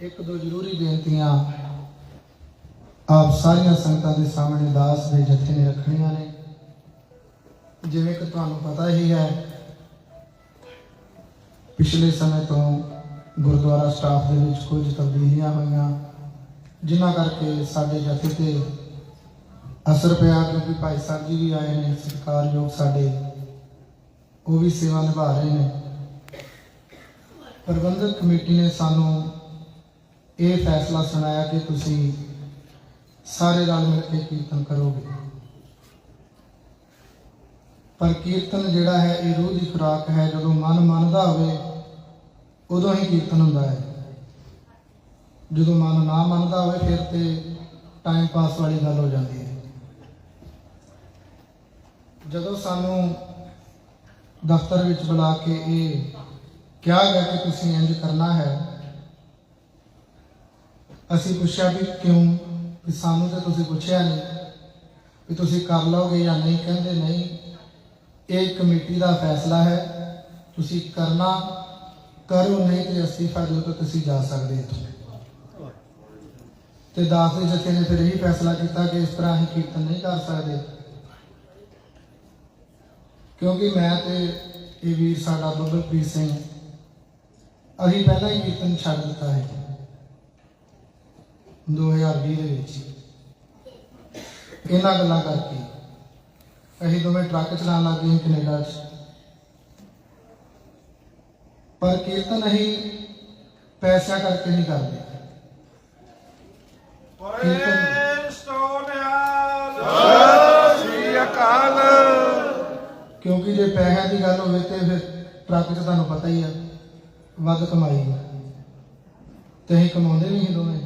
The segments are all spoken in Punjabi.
ਇੱਕ ਦੋ ਜ਼ਰੂਰੀ ਬੇਨਤੀਆਂ ਆਪ ਸਾਰੀਆਂ ਸੰਗਤਾਂ ਦੇ ਸਾਹਮਣੇ ਦਾਸ ਦੇ ਜਥੇ ਨੇ ਰੱਖਣੀਆਂ ਨੇ। ਜਿਵੇਂ ਕਿ ਤੁਹਾਨੂੰ ਪਤਾ ਹੀ ਹੈ, ਪਿਛਲੇ ਸਮੇਂ ਤੋਂ ਗੁਰਦੁਆਰਾ ਸਟਾਫ ਦੇ ਵਿੱਚ ਕੁਝ ਤਬਦੀਲੀਆਂ ਹੋਈਆਂ, ਜਿਨ੍ਹਾਂ ਕਰਕੇ ਸਾਡੇ ਜਥੇ ਤੇ ਅਸਰ ਪਿਆ ਕਿਉਂਕਿ ਭਾਈ ਸਾਹਿਬ ਜੀ ਵੀ ਆਏ ਨੇ, ਸਤਿਕਾਰਯੋਗ ਸਾਡੇ, ਉਹ ਵੀ ਸੇਵਾ ਨਿਭਾ ਰਹੇ ਨੇ। ਪ੍ਰਬੰਧਕ ਕਮੇਟੀ ਨੇ ਸਾਨੂੰ ਇਹ ਫੈਸਲਾ ਸੁਣਾਇਆ ਕਿ ਤੁਸੀਂ ਸਾਰੇ ਰਲ ਮਿਲ ਕੇ ਕੀਰਤਨ ਕਰੋਗੇ। ਪਰ ਕੀਰਤਨ ਜਿਹੜਾ ਹੈ, ਇਹ ਰੂਹ ਦੀ ਖੁਰਾਕ ਹੈ। ਜਦੋਂ ਮਨ ਮੰਨਦਾ ਹੋਵੇ, ਉਦੋਂ ਹੀ ਕੀਰਤਨ ਹੁੰਦਾ ਹੈ। ਜਦੋਂ ਮਨ ਨਾ ਮੰਨਦਾ ਹੋਵੇ, ਫਿਰ ਤੇ ਟਾਈਮ ਪਾਸ ਵਾਲੀ ਗੱਲ ਹੋ ਜਾਂਦੀ ਹੈ। ਜਦੋਂ ਸਾਨੂੰ ਦਫ਼ਤਰ ਵਿੱਚ ਬੁਲਾ ਕੇ ਇਹ ਕਿਹਾ ਗਿਆ ਕਿ ਤੁਸੀਂ ਇੰਜ ਕਰਨਾ ਹੈ ਅਸੀਂ ਪੁੱਛਿਆ ਵੀ ਕਿਉਂ? ਵੀ ਸਾਨੂੰ ਤਾਂ ਤੁਸੀਂ ਪੁੱਛਿਆ ਨਹੀਂ ਵੀ ਤੁਸੀਂ ਕਰ ਲਓਗੇ ਜਾਂ ਨਹੀਂ ਕਹਿੰਦੇ, ਨਹੀਂ। ਇਹ ਕਮੇਟੀ ਦਾ ਫੈਸਲਾ ਹੈ। ਤੁਸੀਂ ਕਰਨਾ, ਕਰੋ, ਨਹੀਂ ਤੇ ਅਸਤੀਫਾ ਦਿਓ ਤਾਂ ਤੁਸੀਂ ਜਾ ਸਕਦੇ ਇੱਥੋਂ ਤੇ ਦਾਸ ਦੇ ਜਥੇ ਨੇ ਫਿਰ ਇਹ ਫੈਸਲਾ ਕੀਤਾ ਕਿ ਇਸ ਤਰ੍ਹਾਂ ਅਸੀਂ ਕੀਰਤਨ ਨਹੀਂ ਕਰ ਸਕਦੇ। ਕਿਉਂਕਿ ਮੈਂ ਤੇ ਇਹ ਵੀਰ, ਸਾਡਾ ਬੱਬਲਪ੍ਰੀਤ ਸਿੰਘ, ਅਸੀਂ ਪਹਿਲਾਂ ਹੀ ਕੀਰਤਨ ਛੱਡ ਦਿੱਤਾ ਹੈ। 2020 ਦੇ ਵਿੱਚ। ਇਹਨਾਂ ਗੱਲਾਂ ਕਰਕੇ ਅਸੀਂ ਦੋਵੇਂ ਟਰੱਕ ਚਲਾਉਣ ਲੱਗ ਗਏ ਸੀ ਕੈਨੇਡਾ 'ਚ। ਪਰ ਕੀਰਤਨ ਅਸੀਂ ਪੈਸਿਆਂ ਕਰਕੇ ਨਹੀਂ ਕਰਦੇ। ਓਏ ਸੋਨਿਆਲ ਸ੍ਰੀ ਅਕਾਲ ਕਿਉਂਕਿ ਜੇ ਪੈਸਿਆਂ ਦੀ ਗੱਲ ਹੋਵੇ ਤੇ ਫਿਰ ਟਰੱਕ 'ਚ ਤੁਹਾਨੂੰ ਪਤਾ ਹੀ ਆ, ਵੱਧ ਕਮਾਈ ਤੇ ਅਸੀਂ ਕਮਾਉਂਦੇ ਨਹੀਂ ਸੀ ਦੋਵੇਂ।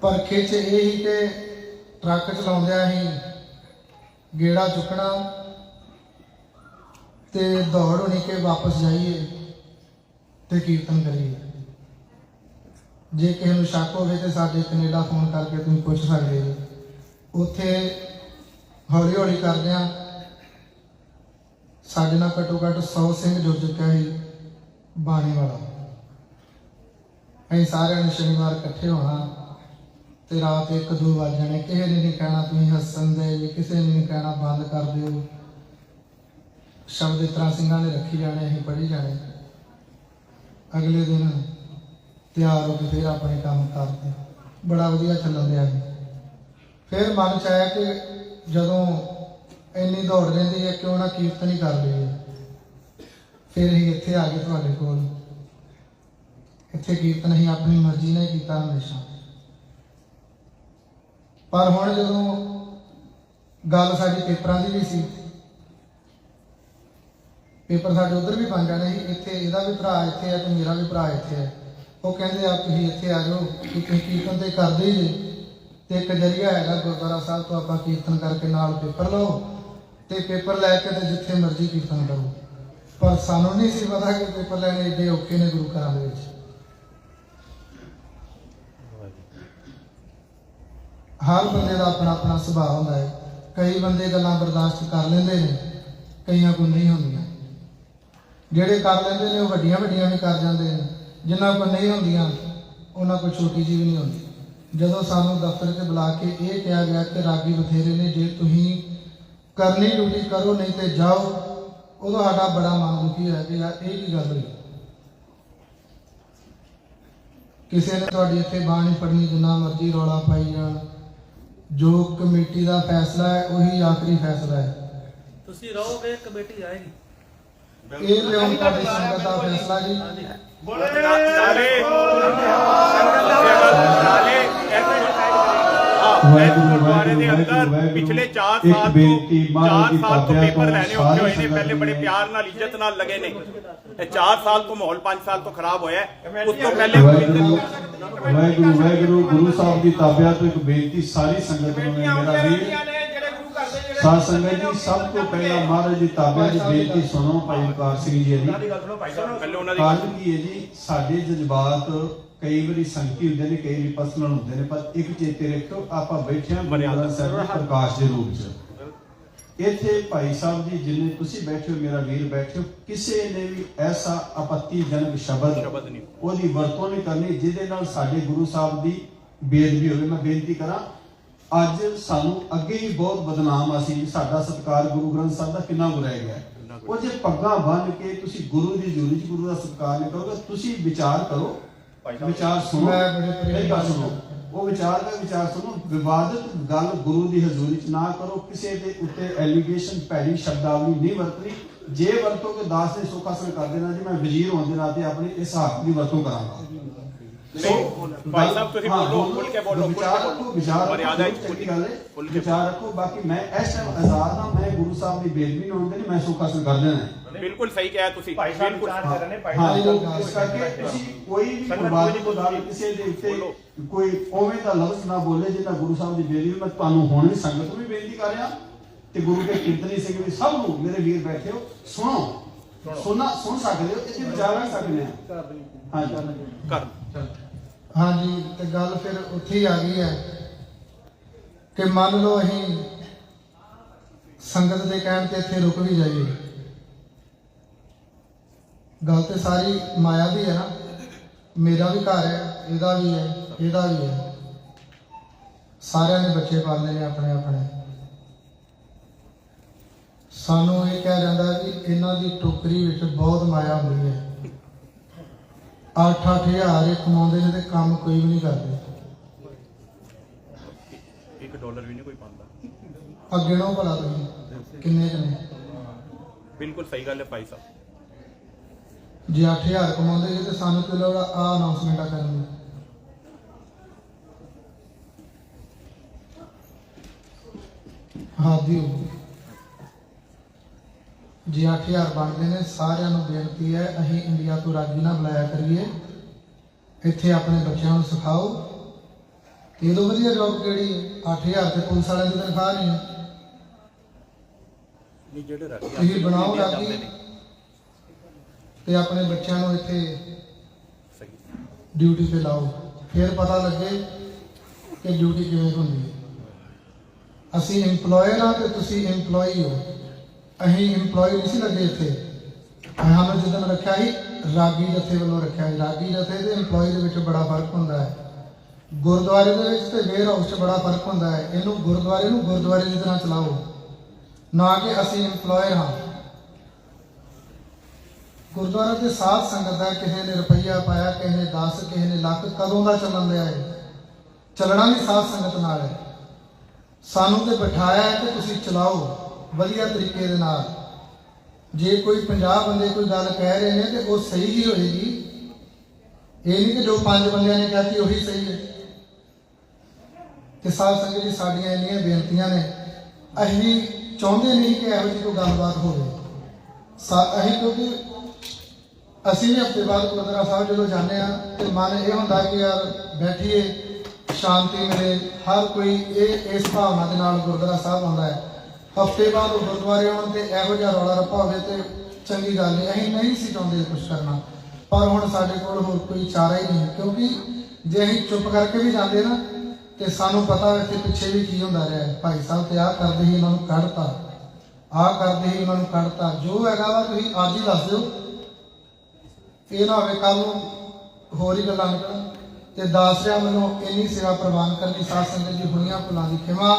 ਪਰ ਖਿੱਚ ਇਹ ਹੀ ਕਿ ਟਰੱਕ ਚਲਾਉਂਦਿਆਂ ਹੀ ਗੇੜਾ ਚੁੱਕਣਾ ਤੇ ਦੌੜ ਹੋਣੀ ਕਿ ਵਾਪਸ ਜਾਈਏ ਤੇ ਕੀਰਤਨ ਕਰੀਏ। ਜੇ ਕਿਸੇ ਨੂੰ ਸ਼ੱਕ ਹੋਵੇ ਤੇ ਸਾਡੇ ਕੈਨੇਡਾ ਫੋਨ ਕਰਕੇ ਤੁਸੀਂ ਪੁੱਛ ਸਕਦੇ ਹੋ। ਉੱਥੇ ਹੌਲੀ ਹੌਲੀ ਕਰਦਿਆਂ ਸਾਡੇ ਨਾਲ ਘੱਟੋ ਘੱਟ 100 ਸਿੰਘ ਜੁੜ ਚੁੱਕਿਆ ਸੀ ਬਾਣੀ ਵਾਲਾ। ਅਸੀਂ ਸਾਰਿਆਂ ਨੇ ਸ਼ਨੀਵਾਰ ਇਕੱਠੇ ਹੋਣਾ। ਤੇ ਰਾਤ ਇੱਕ ਦੋ ਵੱਜ ਜਾਣੇ। ਕਿਸੇ ਨੇ ਨਹੀਂ ਕਹਿਣਾ ਤੁਸੀਂ ਹੱਸਣ ਦੇ ਜੀ ਕਿਸੇ ਨੇ ਨਹੀਂ ਕਹਿਣਾ ਬੰਦ ਕਰ ਦਿਓ। ਸ਼ਬਦ ਇਤਰਾ ਸਿੰਘਾਂ ਨੇ ਰੱਖੀ ਜਾਣੇ, ਅਸੀਂ ਪੜ੍ਹੀ ਜਾਣੇ। ਅਗਲੇ ਦਿਨ ਤਿਆਰ ਹੋ ਕੇ ਫਿਰ ਆਪਣੇ ਕੰਮ ਕਰਦੇ। ਬੜਾ ਵਧੀਆ ਚੱਲਣ ਰਿਹਾ ਸੀ। ਫਿਰ ਮਨ ਚ ਆਇਆ ਕਿ ਜਦੋਂ ਇੰਨੀ ਦੌੜ ਰਹਿੰਦੀ ਹੈ, ਕਿਉਂ ਨਾ ਕੀਰਤਨ ਹੀ ਕਰ ਲਈਏ। ਫਿਰ ਅਸੀਂ ਇੱਥੇ ਆ ਗਏ ਤੁਹਾਡੇ ਕੋਲ। ਇੱਥੇ ਕੀਰਤਨ ਅਸੀਂ ਆਪਣੀ ਮਰਜ਼ੀ ਨਾਲ ਕੀਤਾ ਹਮੇਸ਼ਾ। ਪਰ ਹੁਣ ਜਦੋਂ ਗੱਲ ਸਾਡੀ ਪੇਪਰਾਂ ਦੀ ਵੀ ਸੀ, ਪੇਪਰ ਸਾਡੇ ਉਧਰ ਵੀ ਬਣ ਜਾਣੇ ਸੀ, ਇੱਥੇ ਇਹਦਾ ਵੀ ਭਰਾ ਇੱਥੇ ਹੈ ਤੇ ਮੇਰਾ ਵੀ ਭਰਾ ਇੱਥੇ ਹੈ ਉਹ ਕਹਿੰਦੇ ਆ, ਤੁਸੀਂ ਇੱਥੇ ਆ ਜਾਓ ਕਿ ਤੁਸੀਂ ਕੀਰਤਨ ਤੇ ਕਰਦੇ ਹੀ ਜੇ ਤੇ ਇੱਕ ਜਰੀਆ ਹੈਗਾ ਗੁਰਦੁਆਰਾ ਸਾਹਿਬ ਤੋਂ ਆਪਾਂ ਕੀਰਤਨ ਕਰਕੇ ਨਾਲ ਪੇਪਰ ਲਓ ਤੇ ਪੇਪਰ ਲੈ ਕੇ ਤੇ ਜਿੱਥੇ ਮਰਜ਼ੀ ਕੀਰਤਨ ਕਰੋ। ਪਰ ਸਾਨੂੰ ਨਹੀਂ ਸੀ ਪਤਾ ਕਿ ਪੇਪਰ ਲੈਣੇ ਏਡੇ ਔਖੇ ਨੇ ਗੁਰੂ ਘਰਾਂ ਦੇ ਵਿੱਚ। ਹਰ ਬੰਦੇ ਦਾ ਆਪਣਾ ਆਪਣਾ ਸੁਭਾਅ ਹੁੰਦਾ ਹੈ। ਕਈ ਬੰਦੇ ਗੱਲਾਂ ਬਰਦਾਸ਼ਤ ਕਰ ਲੈਂਦੇ ਨੇ, ਕਈਆਂ ਕੋਲ ਨਹੀਂ ਹੁੰਦੀਆਂ। ਜਿਹੜੇ ਕਰ ਲੈਂਦੇ ਨੇ, ਉਹ ਵੱਡੀਆਂ ਵੱਡੀਆਂ ਵੀ ਕਰ ਜਾਂਦੇ ਨੇ। ਜਿਨ੍ਹਾਂ ਕੋਲ ਨਹੀਂ ਹੁੰਦੀਆਂ, ਉਹਨਾਂ ਕੋਲ ਛੋਟੀ ਜਿਹੀ ਵੀ ਨਹੀਂ ਹੁੰਦੀ। ਜਦੋਂ ਸਾਨੂੰ ਦਫ਼ਤਰ 'ਚ ਬੁਲਾ ਕੇ ਇਹ ਕਿਹਾ ਗਿਆ ਕਿ ਰਾਗੀ ਬਥੇਰੇ ਨੇ, ਜੇ ਤੁਸੀਂ ਕਰਨੀ ਡਿਊਟੀ ਕਰੋ, ਨਹੀਂ ਤੇ ਜਾਓ, ਉਦੋਂ ਸਾਡਾ ਬੜਾ ਮਨ ਦੁਖੀ ਹੋਇਆ ਕਿ ਯਾਰ, ਇਹ ਕੀ ਗੱਲ ਹੋਈ? ਕਿਸੇ ਨੇ ਤੁਹਾਡੀ ਇੱਥੇ ਬਾਣੀ ਨਹੀਂ ਪੜਨੀ ਜਿੰਨਾ ਮਰਜ਼ੀ ਰੌਲਾ ਪਾਈ ਜਾਣ। ਜੋ ਕਮੇਟੀ ਦਾ ਫੈਸਲਾ ਹੈ ਉਹੀ ਆਖਰੀ ਫੈਸਲਾ ਹੈ। ਤੁਸੀਂ ਰਹੋਗੇ ਕਮੇਟੀ ਆਏਗੀ। ਇਹ ਹੁਣ ਤੁਹਾਡੀ ਸੰਗਤ ਦਾ ਫੈਸਲਾ ਜੀ। ਬੋਲੇ! ਨਾਲੇ ਗੁਰਦੁਆਰੇ ਦੇ ਅੰਦਰ ਪਿਛਲੇ 4 ਇੱਕ ਸਾਲ ਤੋਂ ਮਹਾਰਾਜ 4 ਦੀ ਸਾਲ ਤੋਂ ਪੇਪਰ ਲੈਣੇ ਔਖੇ ਹੋਏ ਨੇ ਪਹਿਲੇ ਬੜੇ ਪਿਆਰ ਨਾਲ ਇੱਜ਼ਤ ਨਾਲ ਲਗੇ ਨੇ। ਇਹ 4 ਸਾਲ ਤੋਂ ਮਾਹੌਲ 5 ਸਾਲ ਤੋਂ ਖਰਾਬ ਹੋਇਆ ਹੈ। ਉਸ ਤੋਂ ਪਹਿਲੇ ਵਾਹਿਗੁਰੂ ਵਾਹਿਗੁਰੂ ਗੁਰੂ ਸਾਹਿਬ ਦੀ ਤਾਬਿਆਂ ਤੋਂ ਇੱਕ ਬੇਨਤੀ ਸਾਰੀ ਸੰਗਤ ਨੂੰ ਹੈ ਮੇਰਾ ਵੀਰ। ਜਿਹੜੇ ਗੁਰੂ ਘਰ ਦੇ ਜਿਹੜੇ ਸਾਧ ਸੰਗਤ ਜੀ ਸਭ ਤੋਂ ਪਹਿਲਾਂ ਮਹਾਰਾਜ ਦੀ ਤਾਬਿਆਂ ਦੀ ਬੇਨਤੀ ਸੁਣੋ ਭਾਈ ਵਕਾਰ ਸਿੰਘ ਜੀ ਦੀ। ਪਹਿਲੇ ਉਹਨਾਂ ਦੀ ਕਾਰਨ ਕੀ ਹੈ ਜੀ? ਸਾਡੇ ਜਜ਼ਬਾਤ ਕਈ ਵਾਰੀ ਸੰਕੀ ਹੁੰਦੇ ਨੇ ਕਈ ਵਾਰੀ ਪਰਸਨਲ ਹੁੰਦੇ ਨੇ ਪਰ ਇੱਕ ਚੇਤੇ ਰੱਖੋ ਆਪਾਂ ਬੈਠੇ ਹਾਂ ਮਰਿਆਦਾ ਸਾਹਿਬ ਪ੍ਰਕਾਸ਼ ਦੇ ਰੂਪ 'ਚ। ਇੱਥੇ ਭਾਈ ਸਾਹਿਬ ਜੀ ਜਿੰਨੇ ਤੁਸੀਂ ਬੈਠੇ ਹੋ ਮੇਰਾ ਵੀਰ ਬੈਠੇ ਹੋ ਕਿਸੇ ਨੇ ਵੀ ਐਸਾ ਆਪੱਤੀਜਨਕ ਸ਼ਬਦ ਸ਼ਬਦ ਨਹੀਂ। ਉਹਦੀ ਵਰਤੋਂ ਨਹੀਂ ਕਰਨੀ ਜਿਹਦੇ ਨਾਲ ਸਾਡੇ ਗੁਰੂ ਸਾਹਿਬ ਦੀ ਬੇਦਬੀ ਹੋਵੇ ਮੈਂ ਬੇਨਤੀ ਕਰਾਂ ਅੱਜ ਸਾਨੂੰ ਅੱਗੇ ਹੀ ਬਹੁਤ ਬਦਨਾਮ ਅਸੀਂ ਸਾਡਾ ਸਤਿਕਾਰ ਗੁਰੂ ਗ੍ਰੰਥ ਸਾਹਿਬ ਦਾ ਕਿੰਨਾ ਰਹਿ ਗਿਆ ਹੈ। ਉਹ ਜੇ ਪੱਗਾਂ ਬੰਨ ਕੇ ਤੁਸੀਂ ਗੁਰੂ ਦੀ ਜੂਰੀ ਚ ਗੁਰੂ ਦਾ ਸਤਿਕਾਰ ਨਹੀਂ ਕਰੋਗੇ ਤੁਸੀਂ ਵਿਚਾਰ ਕਰੋ ਵਿਚਾਰ ਸੁਣੋ ਨਾਲ ਸੁਣੋ ਉਹ ਵਿਚਾਰ ਦਾ ਵਿਚਾਰ ਸੁਣੋ, ਵਿਵਾਦਤ ਗੱਲ ਗੁਰੂ ਦੀ ਹਜ਼ੂਰੀ ਚ ਨਾ ਕਰੋ, ਕਿਸੇ ਦੇ ਉੱਤੇ ਐਲੀਗੇਸ਼ਨ ਭੈੜੀ ਸ਼ਬਦਾਵਲੀ ਨਹੀਂ ਵਰਤਣੀ। ਜੇ ਵਰਤੋਗੇ, ਦਾਸ ਦੇ ਸੁੱਖ ਹਾਸਲ ਕਰ ਦੇਣਾ ਜੀ, ਮੈਂ ਵਜ਼ੀਰ ਹੋਣ ਦੇ ਨਾਤੇ ਆਪਣੀ ਇਸ ਹੱਕ ਦੀ ਵਰਤੋਂ ਕਰਾਂਗਾ। ਭਾਈ ਸਾਹਿਬ ਤੁਸੀਂ ਬੋਲੋ, ਖੁੱਲ੍ਹ ਕੇ ਬੋਲੋ, ਵਿਚਾਰ। ਰੱਖੋ ਵਿਚਾਰ ਮਰਿਆਦਾ ਵਿੱਚ ਚੰਗੀ ਗੱਲ ਹੈ ਖੁੱਲ੍ਹ ਕੇ ਵਿਚਾਰ ਰੱਖੋ ਬਾਕੀ ਮੈਂ ਇਸ ਟਾਈਮ ਆਜ਼ਾਦ ਹਾਂ ਮੈਂ ਗੁਰੂ ਸਾਹਿਬ ਦੀ ਬੇਦਬੀ ਹੋਣ ਦੇਣੀ ਮੈਂ ਸੁੱਖ ਹਾਸਲ ਕਰ ਦੇਣਾ ਹੈ। ਬਿਲਕੁਲ ਸਹੀ ਕਿਹਾ ਤੁਸੀਂ ਭਾਈ ਸਾਹਿਬ ਬਿਲਕੁਲ। ਵਿਚਾਰ ਕਰ ਰਹੇ ਨੇ ਭਾਈ ਹਾਂ ਸਾਹਿਬ ਇਸ ਕਰਕੇ ਤੁਸੀਂ ਕੋਈ ਵੀ ਸੰਗਤ ਬਰਬਾਦ ਕੋਈ ਨਹੀਂ ਕਿਸੇ ਦੇ ਉੱਤੇ ਕੋਈ ਉਵੇਂ ਦਾ ਲਫ਼ਜ਼ ਨਾ ਬੋਲੇ ਜਿਹਦਾ ਗੁਰੂ ਸਾਹਿਬ ਦੀ ਬੇਦਬੀ ਮੈਂ ਤੁਹਾਨੂੰ ਹੁਣ ਵੀ ਸੰਗਤ ਨੂੰ ਵੀ ਬੇਨਤੀ ਕਰ ਰਿਹਾ ਤੇ ਗੁਰੂ ਕੇ ਕੀਰਤਨੀ ਸਿੰਘ ਵੀ ਸਭ ਨੂੰ ਮੇਰੇ ਵੀਰ ਬੈਠੇ ਹੋ ਸੁਣੋ। ਸਕਦੇ ਹੋ ਇੱਥੇ ਵਿਚਾਰ ਰੱਖ ਸਕਦੇ ਆ ਹਾਂਜੀ। ਕਰ ਹਾਂਜੀ, ਤੇ ਗੱਲ ਫਿਰ ਉੱਥੇ ਹੀ ਆ ਗਈ ਹੈ ਕਿ ਮੰਨ ਲਓ ਅਸੀਂ ਸੰਗਤ ਦੇ ਕਹਿਣ ਤੇ ਇੱਥੇ ਰੁਕ ਵੀ ਜਾਈਏ। ਗੱਲ ਤੇ ਸਾਰੀ ਮਾਇਆ ਦੀ ਹੈ ਨਾ। ਮੇਰਾ ਵੀ ਘਰ ਹੈ, ਇਹਦਾ ਵੀ ਹੈ, ਇਹਦਾ ਵੀ ਹੈ। ਸਾਰਿਆਂ ਨੇ ਬੱਚੇ ਪਾਲਨੇ ਨੇ ਆਪਣੇ ਆਪਣੇ। ਸਾਨੂੰ ਇਹ ਕਹਿ ਜਾਂਦਾ ਵੀ ਇਹਨਾਂ ਦੀ ਟੋਕਰੀ ਵਿੱਚ ਬਹੁਤ ਮਾਇਆ ਹੁੰਦੀ ਹੈ। ਅੱਠ ਅੱਠ ਹਜ਼ਾਰ ਇਹ ਕਮਾਉਂਦੇ ਨੇ ਤੇ ਕੰਮ ਕੋਈ ਵੀ ਨਹੀਂ ਕਰਦੇ। 1 ਡਾਲਰ ਵੀ ਨਹੀਂ ਕੋਈ ਪਾਉਂਦਾ। ਅੱਗੇ ਨੂੰ ਭਲਾ ਤੁਸੀਂ ਕਿੰਨੇ ਕੁ ਨੇ? ਬਿਲਕੁਲ ਸਹੀ ਗੱਲ ਹੈ ਭਾਈ ਸਾਹਿਬ। ਜੇ 8000 ਕਮਾਉਂਦੇ ਜੇ ਤੇ ਸਾਨੂੰ ਕੋਈ ਲੋੜ ਆ ਅਨਾਉਂਸਮੈਂਟਾਂ ਕਰਨ ਦੀ। ਹਾਂ ਦੀ ਜੇ 8000 ਬਣਦੇ ਨੇ ਸਾਰਿਆਂ ਨੂੰ ਬੇਨਤੀ ਹੈ ਅਸੀਂ ਇੰਡੀਆ ਤੋਂ ਰਾਜੀ ਨਾ ਬੁਲਾਇਆ ਕਰੀਏ। ਇੱਥੇ ਆਪਣੇ ਬੱਚਿਆਂ ਨੂੰ ਸਿਖਾਓ। ਇਹ ਤੋਂ ਵਧੀਆ ਜੌਬ ਕਿਹੜੀ ਹੈ? 8000 ਤੇ ਪੁਲਿਸ ਵਾਲਿਆਂ ਦੀ ਤਨਖਾਹ ਨਹੀਂ ਹੈ। ਨਹੀਂ ਜਿਹੜੇ ਰਾਜੀ ਤੁਸੀਂ ਬਣਾਓ ਰਾਜੀ ਤੇ ਆਪਣੇ ਬੱਚਿਆਂ ਨੂੰ ਇੱਥੇ ਡਿਊਟੀ ਤੇ ਲਾਓ। ਫਿਰ ਪਤਾ ਲੱਗੇ ਕਿ ਡਿਊਟੀ ਕਿਵੇਂ ਹੁੰਦੀ ਹੈ। ਅਸੀਂ EMPLOYER ਆ ਤੇ ਤੁਸੀਂ EMPLOYEE ਹੋ। ਅਸੀਂ EMPLOYE ਨਹੀਂ ਸੀ ਲੱਗੇ ਇੱਥੇ। ਅਸੀਂ ਸਾਨੂੰ ਜਦੋਂ ਰੱਖਿਆ ਸੀ, ਰਾਗੀ ਜਥੇ ਵੱਲੋਂ ਰੱਖਿਆ ਸੀ। ਰਾਗੀ ਜਥੇ ਤੇ EMPLOYEE ਦੇ ਵਿੱਚ ਬੜਾ ਫ਼ਰਕ ਹੁੰਦਾ ਹੈ। ਗੁਰਦੁਆਰੇ ਦੇ ਵਿੱਚ ਤੇ ਵੇਅਰ ਹਾਊਸ 'ਚ ਬੜਾ ਫ਼ਰਕ ਹੁੰਦਾ ਹੈ। ਇਹਨੂੰ ਗੁਰਦੁਆਰੇ ਨੂੰ ਗੁਰਦੁਆਰੇ ਦੀ ਤਰ੍ਹਾਂ ਚਲਾਓ। ਨਾ ਕਿ ਅਸੀਂ EMPLOYER ਹਾਂ। ਗੁਰਦੁਆਰਾ 'ਤੇ ਸਾਧ ਸੰਗਤ ਦਾ ਕਿਸੇ ਨੇ ਰੁਪਈਆ ਪਾਇਆ, ਕਿਸੇ ਨੇ 10 ਕਿਸੇ ਨੇ ਲੱਖ, ਕਦੋਂ ਦਾ ਚੱਲਣ ਲਿਆ ਹੈ ਚੱਲਣਾ ਵੀ ਸਾਧ ਸੰਗਤ ਨਾਲ ਹੈ। ਸਾਨੂੰ ਤੇ ਬਿਠਾਇਆ ਹੈ ਕਿ ਤੁਸੀਂ ਚਲਾਓ। ਵਧੀਆ ਤਰੀਕੇ ਦੇ ਨਾਲ। ਜੇ ਕੋਈ 50 ਬੰਦੇ ਕੋਈ ਗੱਲ ਕਹਿ ਰਹੇ ਨੇ ਤੇ ਉਹ ਸਹੀ ਹੀ ਹੋਏਗੀ। ਇਹ ਨਹੀਂ ਕਿ ਜੋ ਪੰਜ ਬੰਦਿਆਂ ਨੇ ਕਹਤੀ ਉਹੀ ਸਹੀ ਹੈ। ਤੇ ਸਾਧ ਸੰਗਤ ਜੀ, ਸਾਡੀਆਂ ਇੰਨੀਆਂ ਬੇਨਤੀਆਂ ਨੇ। ਅਸੀਂ ਚਾਹੁੰਦੇ ਨਹੀਂ ਕਿ ਇਹੋ ਜਿਹੀ ਕੋਈ ਗੱਲਬਾਤ ਹੋਵੇ। ਅਸੀਂ ਕਿਉਂਕਿ ਅਸੀਂ ਵੀ ਹਫ਼ਤੇ ਬਾਅਦ ਗੁਰਦੁਆਰਾ ਸਾਹਿਬ ਜਦੋਂ ਜਾਂਦੇ ਆ ਤੇ ਮਨ ਇਹ ਹੁੰਦਾ ਕਿ ਯਾਰ ਬੈਠੀਏ, ਸ਼ਾਂਤੀ ਮਿਲੇ। ਹਰ ਕੋਈ ਇਹ, ਇਸ ਭਾਵਨਾ ਦੇ ਨਾਲ ਗੁਰਦੁਆਰਾ ਸਾਹਿਬ ਆਉਂਦਾ ਹੈ। ਹਫ਼ਤੇ ਬਾਅਦ ਉਹ ਗੁਰਦੁਆਰੇ ਆਉਣ ਤੇ ਇਹੋ ਜਿਹਾ ਰੌਲਾ ਰੱਪਾ ਹੋਵੇ ਤੇ ਚੰਗੀ ਗੱਲ ਨਹੀਂ ਅਸੀਂ ਨਹੀਂ ਸੀ ਚਾਹੁੰਦੇ ਕੁਝ ਕਰਨਾ। ਪਰ ਹੁਣ ਸਾਡੇ ਕੋਲ ਹੋਰ ਕੋਈ ਚਾਰਾ ਹੀ ਨਹੀਂ ਕਿਉਂਕਿ ਜੇ ਅਸੀਂ ਚੁੱਪ ਕਰਕੇ ਵੀ ਜਾਂਦੇ ਨਾ, ਤੇ ਸਾਨੂੰ ਪਤਾ ਹੈ ਕਿ ਪਿੱਛੇ ਵੀ ਕੀ ਹੁੰਦਾ ਰਿਹਾ ਭਾਈ ਸਾਹਿਬ ਤੇ ਆਹ ਕਰਦੇ ਹੀ ਇਹਨਾਂ ਨੂੰ ਕੱਢਤਾ, ਆਹ ਕਰਦੇ ਹੀ ਇਹਨਾਂ ਨੂੰ ਕੱਢਤਾ। ਜੋ ਹੈਗਾ ਵਾ ਤੁਸੀਂ ਅੱਜ ਹੀ ਦੱਸ ਦਿਓ। ਇਹ ਨਾ ਹੋਵੇ ਕੱਲ ਨੂੰ ਹੋਰ ਹੀ ਗੱਲਾਂ ਨਿਕਲਣ। ਤੇ ਦਾਸਰਿਆਂ ਮੈਨੂੰ ਇੰਨੀ ਸੇਵਾ ਪ੍ਰਵਾਨ ਕਰਨੀ ਸਾਧ ਸੰਗਤ ਜੀ ਹੁਣੀਆਂ ਭੁੱਲਾਂ ਦੀ ਖਿਮਾ।